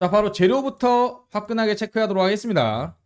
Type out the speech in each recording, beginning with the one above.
자, 바로 재료부터 화끈하게 체크하도록 하겠습니다.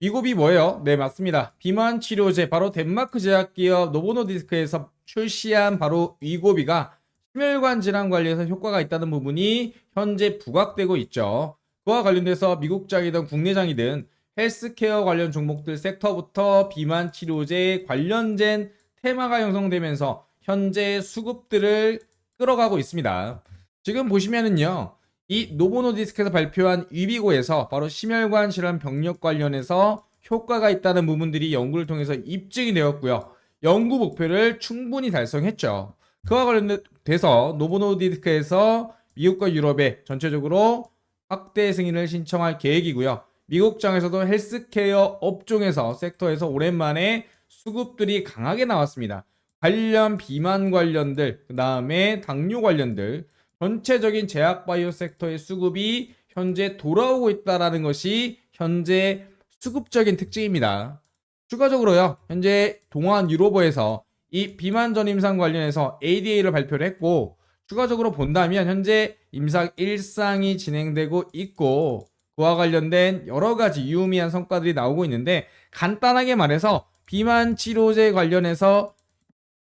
이곱이 뭐예요? 네, 맞습니다. 비만 치료제, 바로 덴마크 제약기업 노보노디스크에서 출시한 바로 위고비가 심혈관 질환 관리에서 효과가 있다는 부분이 현재 부각되고 있죠. 그와 관련돼서 미국장이든 국내장이든 헬스케어 관련 종목들 섹터부터 비만 치료제 관련된 테마가 형성되면서 현재 수급들을 끌어가고 있습니다. 지금 보시면은요. 이 노보노디스크에서 발표한 위비고에서 바로 심혈관 질환 병력 관련해서 효과가 있다는 부분들이 연구를 통해서 입증이 되었고요. 연구 목표를 충분히 달성했죠. 그와 관련돼서 노보노디스크에서 미국과 유럽에 전체적으로 확대 승인을 신청할 계획이고요. 미국장에서도 헬스케어 업종에서 섹터에서 오랜만에 수급들이 강하게 나왔습니다. 관련 비만 관련들, 그 다음에 당뇨 관련들, 전체적인 제약 바이오 섹터의 수급이 현재 돌아오고 있다라는 것이 현재 수급적인 특징입니다. 추가적으로요, 현재 동안 유로버에서 이 비만 전 임상 관련해서 ADA를 발표를 했고, 추가적으로 본다면 현재 임상 1상이 진행되고 있고, 그와 관련된 여러 가지 유의미한 성과들이 나오고 있는데, 간단하게 말해서 비만 치료제 관련해서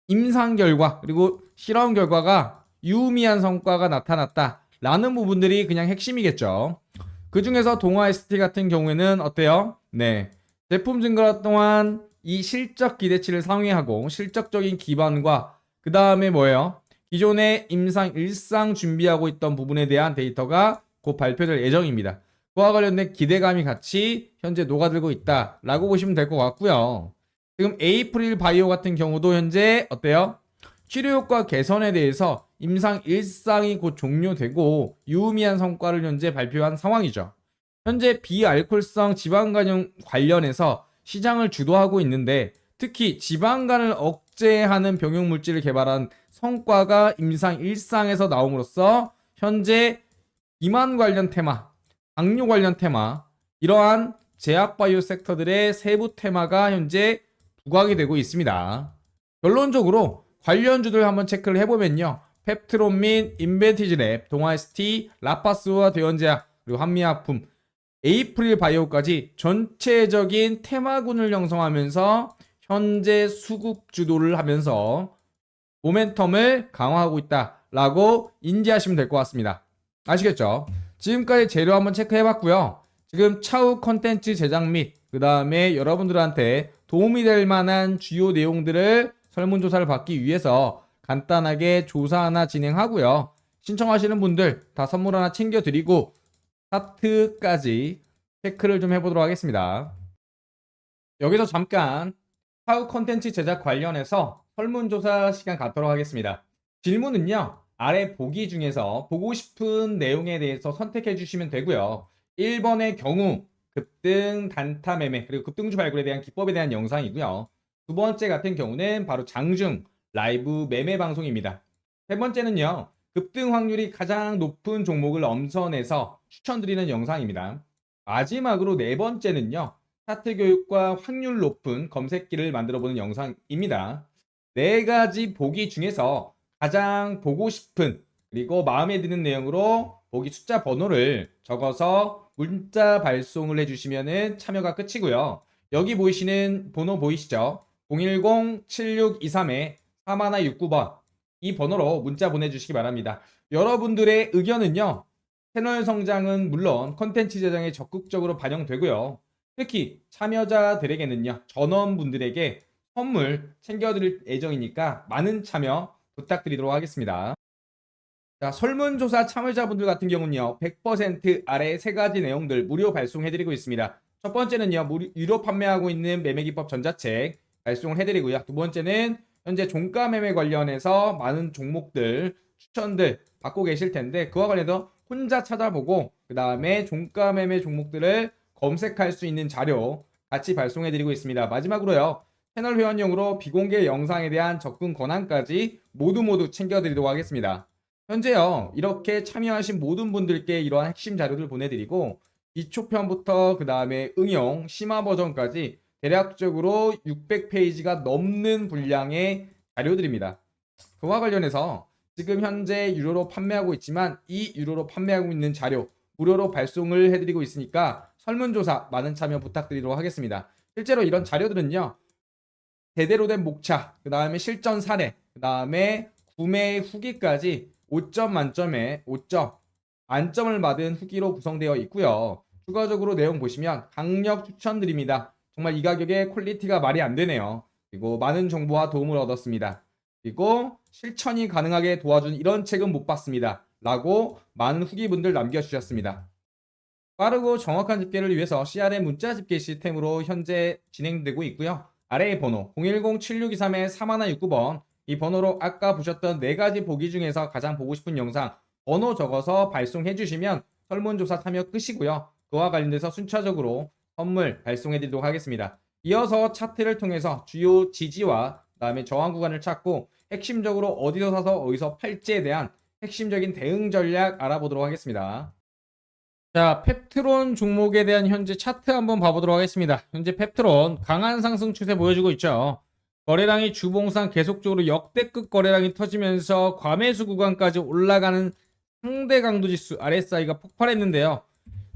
임상 결과, 그리고 실험 결과가 유의미한 성과가 나타났다 라는 부분들이 그냥 핵심이겠죠. 그 중에서 동화 ST 같은 경우에는 어때요? 네. 제품 증가 동안 이 실적 기대치를 상회하고 실적적인 기반과 그 다음에 뭐예요? 기존의 임상 일상 준비하고 있던 부분에 대한 데이터가 곧 발표될 예정입니다. 그와 관련된 기대감이 같이 현재 녹아들고 있다라고 보시면 될 것 같고요. 지금 에이프릴 바이오 같은 경우도 현재 어때요? 치료 효과 개선에 대해서 임상 1상이 곧 종료되고 유의미한 성과를 현재 발표한 상황이죠. 현재 비알콜성 지방간염 관련해서 시장을 주도하고 있는데 특히 지방간을 억제하는 병용 물질을 개발한 성과가 임상 1상에서 나옴으로써 현재 비만 관련 테마, 당뇨 관련 테마, 이러한 제약 바이오 섹터들의 세부 테마가 현재 부각이 되고 있습니다. 결론적으로 관련주들 한번 체크를 해보면요. 펩트론민, 인벤티지랩, 동아ST, 라파스와 대원제약, 그리고 한미약품, 에이프릴 바이오까지 전체적인 테마군을 형성하면서 현재 수급 주도를 하면서 모멘텀을 강화하고 있다라고 인지하시면 될 것 같습니다. 아시겠죠? 지금까지 재료 한번 체크해봤고요. 지금 차후 컨텐츠 제작 및 그 다음에 여러분들한테 도움이 될 만한 주요 내용들을 설문조사를 받기 위해서 간단하게 조사 하나 진행하고요. 신청하시는 분들 다 선물 하나 챙겨드리고 스타트까지 체크를 좀 해보도록 하겠습니다. 여기서 잠깐 차후 컨텐츠 제작 관련해서 설문조사 시간 갖도록 하겠습니다. 질문은요. 아래 보기 중에서 보고 싶은 내용에 대해서 선택해 주시면 되고요. 1번의 경우 급등 단타 매매 그리고 급등주 발굴에 대한 기법에 대한 영상이고요. 두 번째 같은 경우는 바로 장중 라이브 매매 방송입니다. 세 번째는요. 급등 확률이 가장 높은 종목을 엄선해서 추천드리는 영상입니다. 마지막으로 네 번째는요. 차트 교육과 확률 높은 검색기를 만들어 보는 영상입니다. 네 가지 보기 중에서 가장 보고 싶은 그리고 마음에 드는 내용으로 보기 숫자 번호를 적어서 문자 발송을 해주시면 참여가 끝이고요. 여기 보이시는 번호 보이시죠? 010-7623-4169번 이 번호로 문자 보내주시기 바랍니다. 여러분들의 의견은요. 채널 성장은 물론 컨텐츠 제작에 적극적으로 반영되고요. 특히 참여자들에게는요. 전원분들에게 선물 챙겨드릴 예정이니까 많은 참여 부탁드리도록 하겠습니다. 자, 설문조사 참여자분들 같은 경우는요, 100% 아래 세 가지 내용들 무료 발송해드리고 있습니다. 첫 번째는요, 유료 판매하고 있는 매매기법 전자책 발송을 해드리고요. 두 번째는 현재 종가 매매 관련해서 많은 종목들, 추천들 받고 계실 텐데, 그와 관련해서 혼자 찾아보고, 그 다음에 종가 매매 종목들을 검색할 수 있는 자료 같이 발송해 드리고 있습니다. 마지막으로요, 채널 회원용으로 비공개 영상에 대한 접근 권한까지 모두 모두 챙겨 드리도록 하겠습니다. 현재요, 이렇게 참여하신 모든 분들께 이러한 핵심 자료들 보내드리고, 기초편부터 그 다음에 응용, 심화 버전까지 대략적으로 600페이지가 넘는 분량의 자료들입니다. 그와 관련해서 지금 현재 유료로 판매하고 있지만 이 유료로 판매하고 있는 자료 무료로 발송을 해드리고 있으니까 설문조사 많은 참여 부탁드리도록 하겠습니다. 실제로 이런 자료들은요. 제대로 된 목차, 그 다음에 실전 사례, 그 다음에 구매 후기까지 5점 만점에 5점 만점을 받은 후기로 구성되어 있고요. 추가적으로 내용 보시면 강력 추천드립니다. 정말 이 가격에 퀄리티가 말이 안 되네요. 그리고 많은 정보와 도움을 얻었습니다. 그리고 실천이 가능하게 도와준 이런 책은 못 봤습니다. 라고 많은 후기분들 남겨주셨습니다. 빠르고 정확한 집계를 위해서 CRM 문자 집계 시스템으로 현재 진행되고 있고요. 아래의 번호 010-7623-4169번 이 번호로 아까 보셨던 네 가지 보기 중에서 가장 보고 싶은 영상 번호 적어서 발송해 주시면 설문조사 참여 끝이고요. 그와 관련돼서 순차적으로 선물 발송해 드리도록 하겠습니다. 이어서 차트를 통해서 주요 지지와 그다음에 저항 구간을 찾고 핵심적으로 어디서 사서 어디서 팔지에 대한 핵심적인 대응 전략 알아보도록 하겠습니다. 자, 펩트론 종목에 대한 현재 차트 한번 봐보도록 하겠습니다. 현재 펩트론 강한 상승 추세 보여주고 있죠. 거래량이 주봉상 계속적으로 역대급 거래량이 터지면서 과매수 구간까지 올라가는 상대 강도 지수 RSI가 폭발했는데요.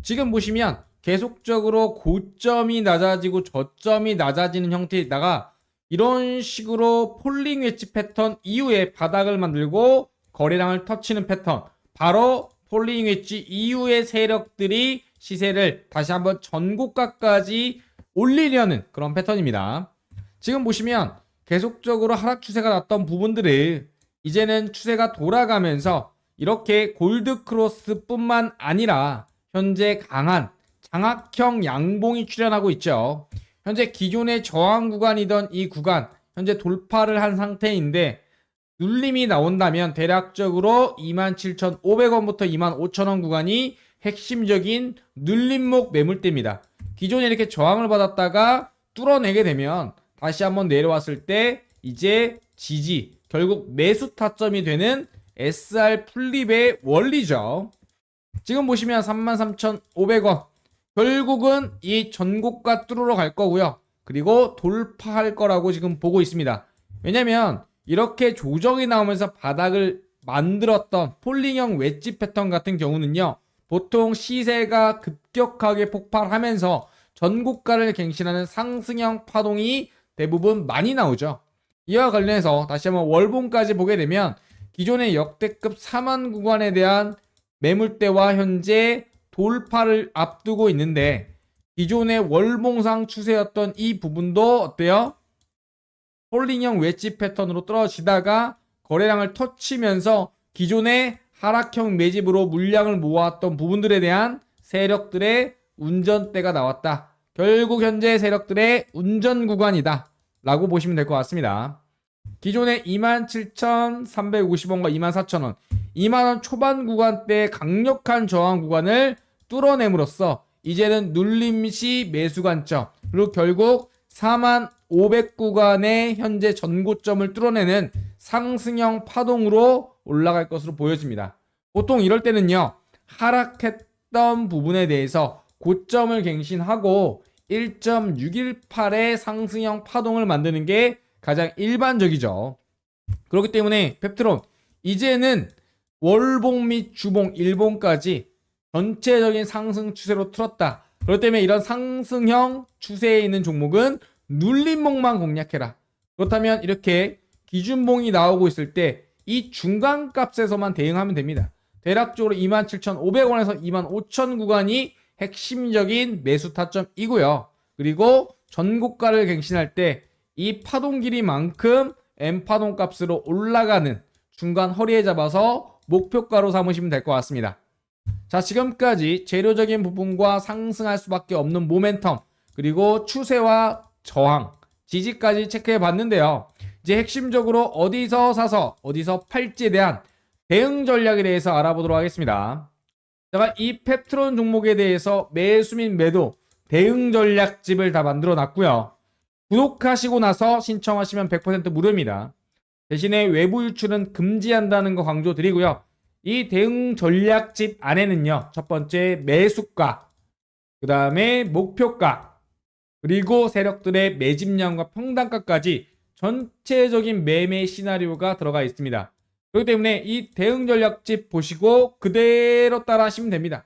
지금 보시면 계속적으로 고점이 낮아지고 저점이 낮아지는 형태에다가 이런 식으로 폴링 웨지 패턴 이후에 바닥을 만들고 거래량을 터치는 패턴 바로 폴링 웨지 이후의 세력들이 시세를 다시 한번 전고가까지 올리려는 그런 패턴입니다. 지금 보시면 계속적으로 하락 추세가 났던 부분들을 이제는 추세가 돌아가면서 이렇게 골드 크로스뿐만 아니라 현재 강한 장악형 양봉이 출현하고 있죠. 현재 기존의 저항 구간이던 이 구간 현재 돌파를 한 상태인데 눌림이 나온다면 대략적으로 27,500원부터 25,000원 구간이 핵심적인 눌림목 매물대입니다. 기존에 이렇게 저항을 받았다가 뚫어내게 되면 다시 한번 내려왔을 때 이제 지지 결국 매수 타점이 되는 SR 풀립의 원리죠. 지금 보시면 33,500원 결국은 이 전고가 뚫으러 갈 거고요. 그리고 돌파할 거라고 지금 보고 있습니다. 왜냐면 이렇게 조정이 나오면서 바닥을 만들었던 폴링형 웨지 패턴 같은 경우는요. 보통 시세가 급격하게 폭발하면서 전고가를 갱신하는 상승형 파동이 대부분 많이 나오죠. 이와 관련해서 다시 한번 월봉까지 보게 되면 기존의 역대급 4만 구간에 대한 매물대와 현재 돌파를 앞두고 있는데 기존의 월봉상 추세였던 이 부분도 어때요? 홀링형 웨지 패턴으로 떨어지다가 거래량을 터치면서 기존의 하락형 매집으로 물량을 모았던 부분들에 대한 세력들의 운전대가 나왔다. 결국 현재 세력들의 운전 구간이다. 라고 보시면 될 것 같습니다. 기존의 27,350원과 24,000원, 2만원 초반 구간대 강력한 저항 구간을 뚫어냄으로써 이제는 눌림시 매수 관점, 그리고 결국 4만 500 구간의 현재 전고점을 뚫어내는 상승형 파동으로 올라갈 것으로 보여집니다. 보통 이럴 때는요, 하락했던 부분에 대해서 고점을 갱신하고 1.618의 상승형 파동을 만드는 게 가장 일반적이죠. 그렇기 때문에 펩트론 이제는 월봉 및 주봉, 일봉까지 전체적인 상승 추세로 틀었다. 그렇기 때문에 이런 상승형 추세에 있는 종목은 눌림목만 공략해라. 그렇다면 이렇게 기준봉이 나오고 있을 때 이 중간 값에서만 대응하면 됩니다. 대략적으로 27,500원에서 25,000 구간이 핵심적인 매수 타점이고요. 그리고 전고가를 갱신할 때 이 파동 길이만큼 M 파동 값으로 올라가는 중간 허리에 잡아서 목표가로 삼으시면 될 것 같습니다. 자, 지금까지 재료적인 부분과 상승할 수밖에 없는 모멘텀, 그리고 추세와 저항, 지지까지 체크해 봤는데요. 이제 핵심적으로 어디서 사서 어디서 팔지에 대한 대응 전략에 대해서 알아보도록 하겠습니다. 제가 이 펩트론 종목에 대해서 매수 및 매도 대응 전략집을 다 만들어 놨고요. 구독하시고 나서 신청하시면 100% 무료입니다. 대신에 외부 유출은 금지한다는 거 강조 드리고요. 이 대응 전략집 안에는요. 첫 번째 매수가, 그 다음에 목표가, 그리고 세력들의 매집량과 평단가까지 전체적인 매매 시나리오가 들어가 있습니다. 그렇기 때문에 이 대응 전략집 보시고 그대로 따라 하시면 됩니다.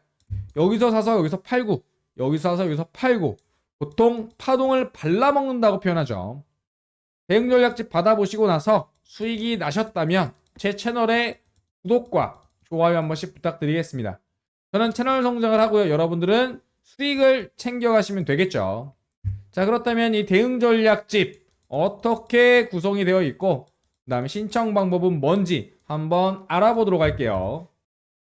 여기서 사서 여기서 팔고 여기서 사서 여기서 팔고 보통 파동을 발라먹는다고 표현하죠. 대응 전략집 받아보시고 나서 수익이 나셨다면 제 채널에 구독과 좋아요 한 번씩 부탁드리겠습니다. 저는 채널 성장을 하고요. 여러분들은 수익을 챙겨가시면 되겠죠. 자, 그렇다면 이 대응 전략집 어떻게 구성이 되어 있고, 그 다음에 신청 방법은 뭔지 한번 알아보도록 할게요.